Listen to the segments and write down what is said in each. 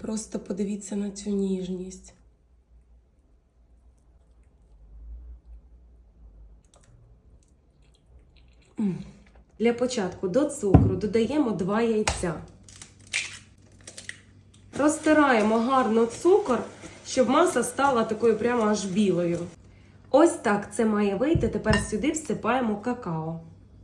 Просто подивіться на цю ніжність. Для початку до цукру додаємо 2 яйця. Розтираємо гарно цукор, щоб маса стала такою прямо аж білою. Ось так це має вийти. Тепер сюди всипаємо какао.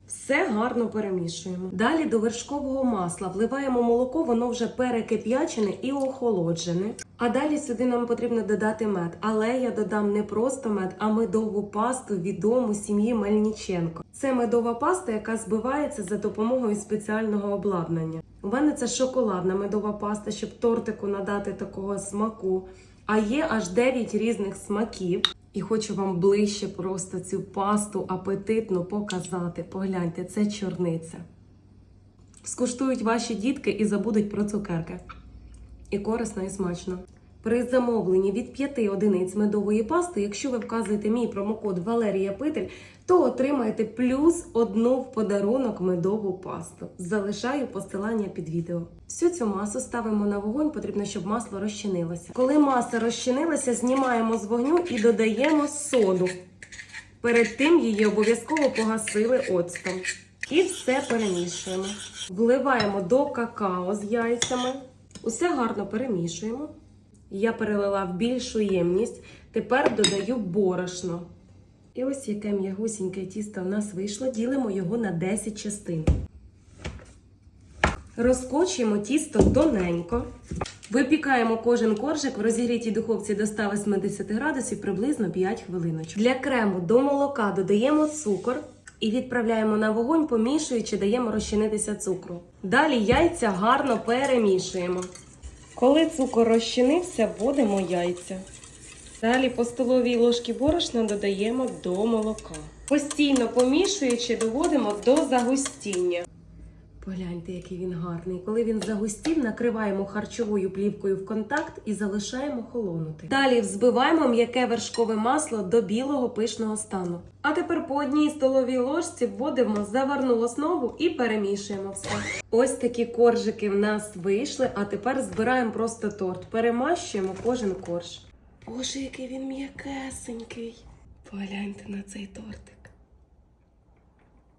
Все гарно перемішуємо. Далі до вершкового масла вливаємо молоко, воно вже перекип'ячене і охолоджене. А далі сюди нам потрібно додати мед. Але я додам не просто мед, а медову пасту відому сім'ї Мельниченко. Це медова паста, яка збивається за допомогою спеціального обладнання. У мене це шоколадна медова паста, щоб тортику надати такого смаку. А є аж 9 різних смаків. І хочу вам ближче просто цю пасту апетитно показати. Погляньте, це чорниця. Скуштують ваші дітки і забудуть про цукерки. І корисно, і смачно. При замовленні від 5 одиниць медової пасти, якщо ви вказуєте мій промокод Валерія Питель, то отримаєте плюс одну в подарунок медову пасту. Залишаю посилання під відео. Всю цю масу ставимо на вогонь, потрібно, щоб масло розчинилося. Коли маса розчинилася, знімаємо з вогню і додаємо соду. Перед тим її обов'язково погасили оцтом. І все перемішуємо. Вливаємо до какао з яйцями. Усе гарно перемішуємо. Я перелила в більшу ємність. Тепер додаю борошно. І ось яке м'ягусіньке тісто в нас вийшло. Ділимо його на 10 частин. Розкочуємо тісто тоненько. Випікаємо кожен коржик в розігрітій духовці до 180 градусів приблизно 5 хвилиночок. Для крему до молока додаємо цукор і відправляємо на вогонь, помішуючи, даємо розчинитися цукру. Далі яйця гарно перемішуємо. Коли цукор розчинився, вводимо яйця. Далі по столовій ложці борошна додаємо до молока. Постійно помішуючи, доводимо до загустіння. Погляньте, який він гарний. Коли він загустів, накриваємо харчовою плівкою в контакт і залишаємо холонути. Далі взбиваємо м'яке вершкове масло до білого пишного стану. А тепер по одній столовій ложці вводимо заварну основу і перемішуємо все. Ось такі коржики в нас вийшли, а тепер збираємо просто торт. Перемащуємо кожен корж. Боже, який він м'якесенький. Погляньте на цей тортик.